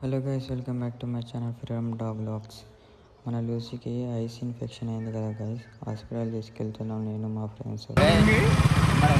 hello guys welcome back to my channel freedom dog blogs మన లూసీకి ice infection అయింది కదా guys hospital తీసుకెళ్తున్నాం నేను మా ఫ్రెండ్స్ మరి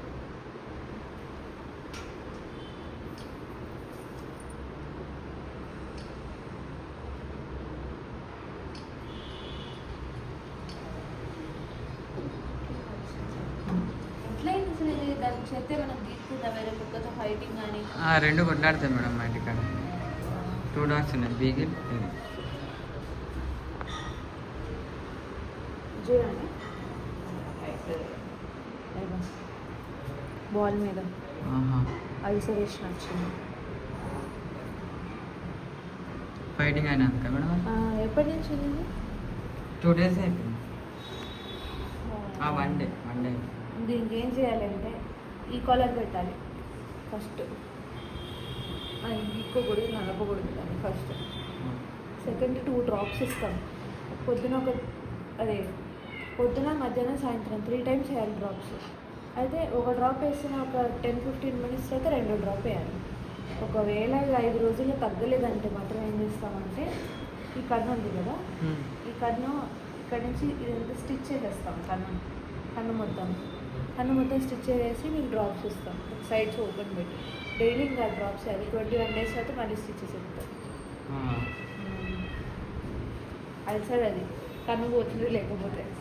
చెప్తే మనం తీసుకుందా వేరే కుక్కతో ఫైటింగ్ కానీ రెండు కొట్లాడతాయి మేడం మా ఇంటికాడ. టూ డాగ్స్ ఉన్నాయి బీగిల్ చూడండి. బాల్ మీద. ఐసోలేషన్ వచ్చింది. ఫైటింగ్ అయినా మేడం? ఆ, ఎప్పటి నుంచి ఉంది టూ డేస్ అయిపోయింది. వన్ డే వన్ డే దీనికి ఏం చేయాలంటే ఈ కాలర్ పెట్టాలి. ఫస్ట్ ఇంకోకూడదు నలపకూడదు దాన్ని ఫస్ట్ సెకండ్ టూ డ్రాప్స్ ఇస్తాం. పొద్దున ఒక అదే పొద్దున మధ్యాహ్నం సాయంత్రం త్రీ టైమ్స్ వేయాలి డ్రాప్స్ అయితే ఒక డ్రాప్ వేసిన ఒక టెన్ ఫిఫ్టీన్ మినిట్స్ అయితే రెండో డ్రాప్ వేయాలి. ఒకవేళ ఇది ఐదు రోజుల్లో తగ్గలేదంటే మాత్రం ఏం చేస్తామంటే ఈ కన్ను ఉంది కదా ఈ కన్ను ఇక్కడ నుంచి ఇదంతా స్టిచ్ చేసేస్తాం కన్ను కన్ను మొత్తం. కన్ను మొత్తం స్టిచ్ చేసి మీకు డ్రాప్స్ ఇస్తాం. సైడ్స్ ఓపెన్ పెట్టి. డైలీ ఇంకా డ్రాప్స్ వేయాలి ట్వంటీ వన్ డేస్ అయితే మళ్ళీ స్టిచెస్ ఇస్తాం. అల్సర్ అది. కన్ను పోతుంది లేకపోతే.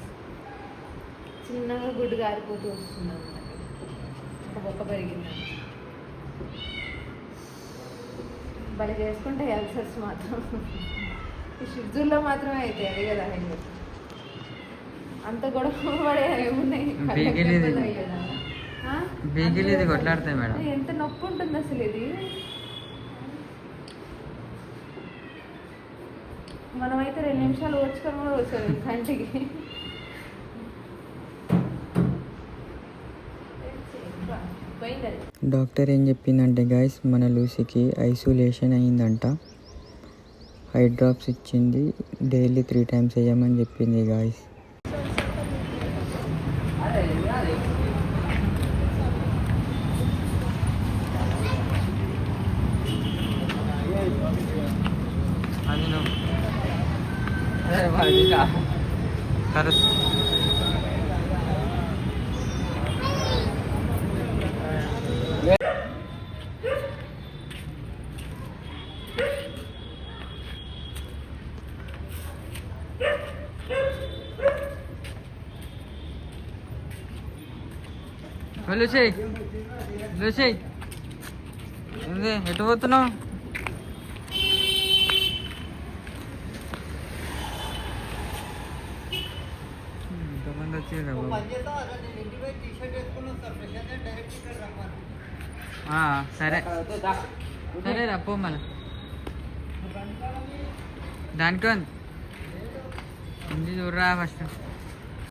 చిన్నగా గుడ్డు గారిపోతూ వస్తుంది అన్నమాట ఒక బొక్క పెరిగింది. భలే చేసుకుంటే అల్సర్స్ మాత్రం. ఈ షిడ్జుల్లో మాత్రమే అవుతాయి అది కదా హెడ్ అంత గొడవ పడే ఏమున్నాయి బీగిల్ ఇది. దెబ్బలు అయ్యేదా? ఆ? బీగిల్ ఇది అంత. కొట్లాడతాయి మేడం. ఎంత నొప్పి ఉంటుంది అసలు ఇది? మనమైతే రెండు నిమిషాలు వచ్చుకొని కూడా వచ్చారు కంటికి. డాక్టర్ ఏం చెప్పిందంటే గైస్ మన లూసీకి ఐసోలేషన్ అయిందంట. ఐ డ్రాప్స్ ఇచ్చింది. డైలీ త్రీ టైమ్స్ వేయమని చెప్పింది గాయస్. అది నువ్వు కరుస్ లూసీ లూసీ ఏంది ఎటు పోతున్నావు ఇంతమంది వచ్చారు సరే. సరే రా పో మళ్ళీ. దానికి ఉంది. చూడరా ఫస్ట్.